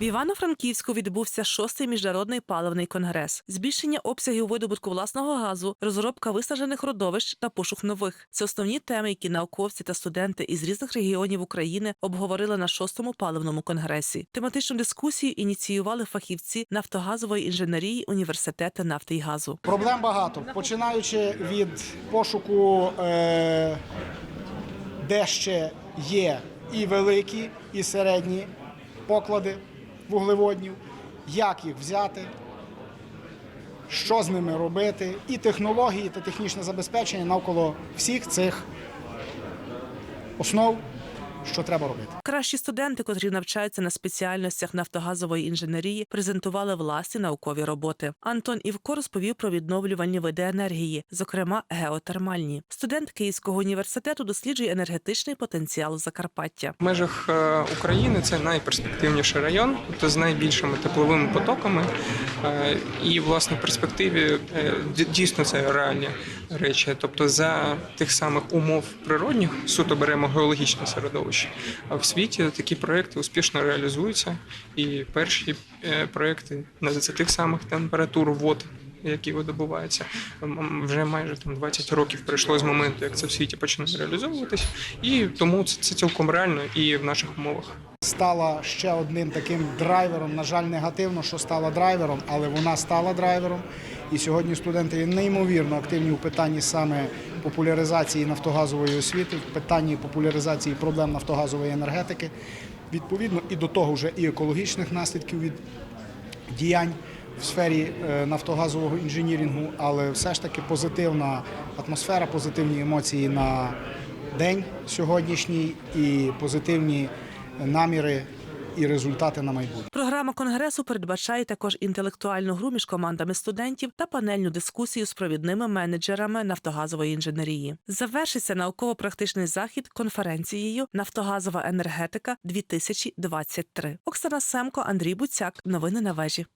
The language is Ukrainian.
В Івано-Франківську відбувся шостий міжнародний паливний конгрес, збільшення обсягів видобутку власного газу, розробка виснажених родовищ та пошук нових. Це основні теми, які науковці та студенти із різних регіонів України обговорили на шостому паливному конгресі. Тематичну дискусію ініціювали фахівці нафтогазової інженерії університету нафти і газу. Проблем багато, починаючи від пошуку, е, де ще є і великі, і середні поклади вуглеводнів, як їх взяти, що з ними робити, і технології та технічне забезпечення навколо всіх цих основ, що треба робити. Кращі студенти, котрі навчаються на спеціальностях нафтогазової інженерії, презентували власні наукові роботи. Антон Івко розповів про відновлювальні види енергії, зокрема геотермальні. Студент Київського університету досліджує енергетичний потенціал Закарпаття. В межах е, України це найперспективніший район, тобто з найбільшими тепловими потоками. Е, І, власне, в перспективі е, дійсно це реальні речі. Тобто, за тих самих умов природних суто беремо геологічне середовище. А в світі такі проекти успішно реалізуються. І перші е, проекти на за тих самих температур вод. Які видобуваються вже майже там 20 років пройшло з моменту, як це в світі почне реалізовуватись, і тому це, це цілком реально і в наших умовах. Стала ще одним таким драйвером. На жаль, негативно, що стала драйвером, але вона стала драйвером. І сьогодні студенти є неймовірно активні у питанні саме популяризації нафтогазової освіти, в питанні популяризації проблем нафтогазової енергетики. Відповідно, і до того вже і екологічних наслідків від діянь в сфері е, нафтогазового інженірінгу, але все ж таки позитивна атмосфера, позитивні емоції на день сьогоднішній і позитивні наміри і результати на майбутнє. Програма конгресу передбачає також інтелектуальну гру між командами студентів та панельну дискусію з провідними менеджерами нафтогазової інженерії. Завершиться науково-практичний захід конференцією Нафтогазова енергетика 2023 Оксана Семко, Андрій Буцяк. Новини на вежі.